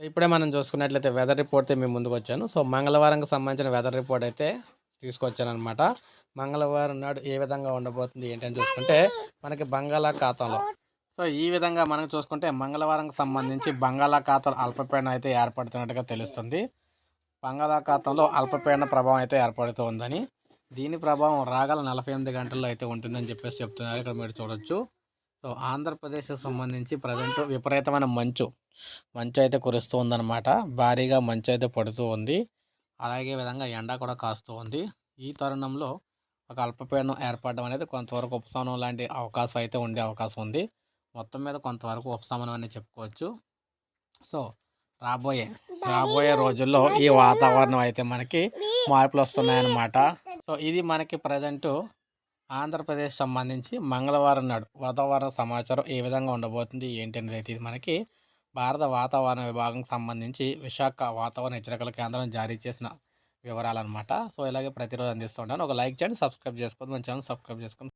ఇప్పుడే మనం చూసుకున్నట్లయితే వెదర్ రిపోర్ట్ అయితే మేము ముందుకు వచ్చాను. సో మంగళవారంకి సంబంధించిన వెదర్ రిపోర్ట్ అయితే తీసుకొచ్చాను అనమాట మంగళవారం నాడు ఏ విధంగా ఉండబోతుంది ఏంటని చూసుకుంటే మనకి బంగాళాఖాతంలో. సో ఈ విధంగా మనం చూసుకుంటే మంగళవారంకి సంబంధించి బంగాళాఖాతం అల్పపీడనం అయితే ఏర్పడుతున్నట్టుగా తెలుస్తుంది. బంగాళాఖాతంలో అల్పపీడన ప్రభావం అయితే ఏర్పడుతూ ఉందని. దీని ప్రభావం రాగల నలభై ఎనిమిది గంటల్లో అయితే ఉంటుందని చెప్పేసి చెప్తున్నారు. ఇక్కడ మీరు చూడొచ్చు. సో ఆంధ్రప్రదేశ్కి సంబంధించి ప్రజెంట్ విపరీతమైన మంచు. మంచు అయితే కురుస్తూ ఉందన్నమాట. భారీగా మంచు అయితే పడుతూ ఉంది. అలాగే విధంగా ఎండ కూడా కాస్తూ ఉంది. ఈ తరుణంలో ఒక అల్పపీడనం ఏర్పడడం అనేది కొంతవరకు ఉపశమనం లాంటి అవకాశం అయితే ఉండే అవకాశం ఉంది. మొత్తం మీద కొంతవరకు ఉపశమనం అని చెప్పుకోవచ్చు. సో రాబోయే రాబోయే రోజుల్లో ఈ వాతావరణం అయితే మనకి మార్పులు వస్తున్నాయన్నమాట. సో ఇది మనకి ప్రజెంటు ఆంధ్రప్రదేశ్ సంబంధించి మంగళవారం నాడు వాతావరణ సమాచారం ఏ విధంగా ఉండబోతుంది ఏంటి అనేది అయితే ఇది మనకి భారత వాతావరణ విభాగం సంబంధించి విశాఖ వాతావరణ హెచ్చరికల కేంద్రం జారీ చేసిన వివరాలన్నమాట. సో ఇలాగే ప్రతిరోజు అందిస్తుంటాను ఒక లైక్ చేయండి సబ్స్క్రైబ్ చేసుకోండి మన ఛానల్ సబ్స్క్రైబ్ చేసుకోండి.